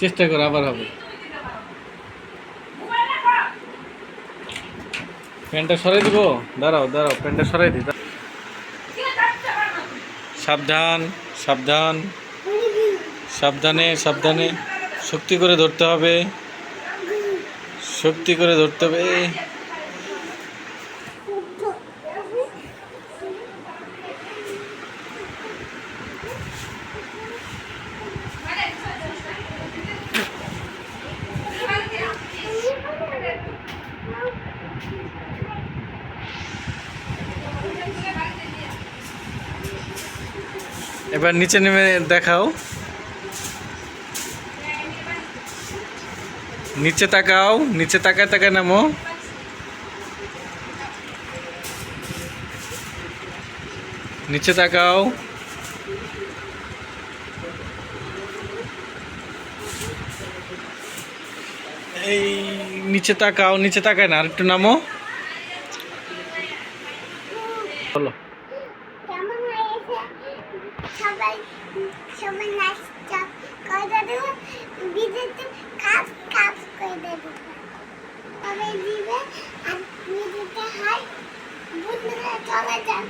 চেষ্টা করো, আবার হবে। প্যান্টটা সরাই দিব? দাঁড়াও দাঁড়াও, প্যান্টটা সরাই দাঁড়াও। সাবধান সাবধান। সাবধানে সাবধানে। শক্তি করে ধরতে হবে। শক্তি করে ধরতে হবে। এবার নিচে নেমে দেখাও। নিচে তাকাও, নিচে তাকায় তাকায় নামো। নিচে তাকাও। এই নিচে তাকাও, নিচে তাকায় না, আর একটু নামো। বলো। সবাই সবাই নাচটা করে দেবো। বিদ্যুতে কাজ কাজ করে দেবো। তবে দিবে আর বিদ্যুতে হয়। বন্ধুরা, চলে যান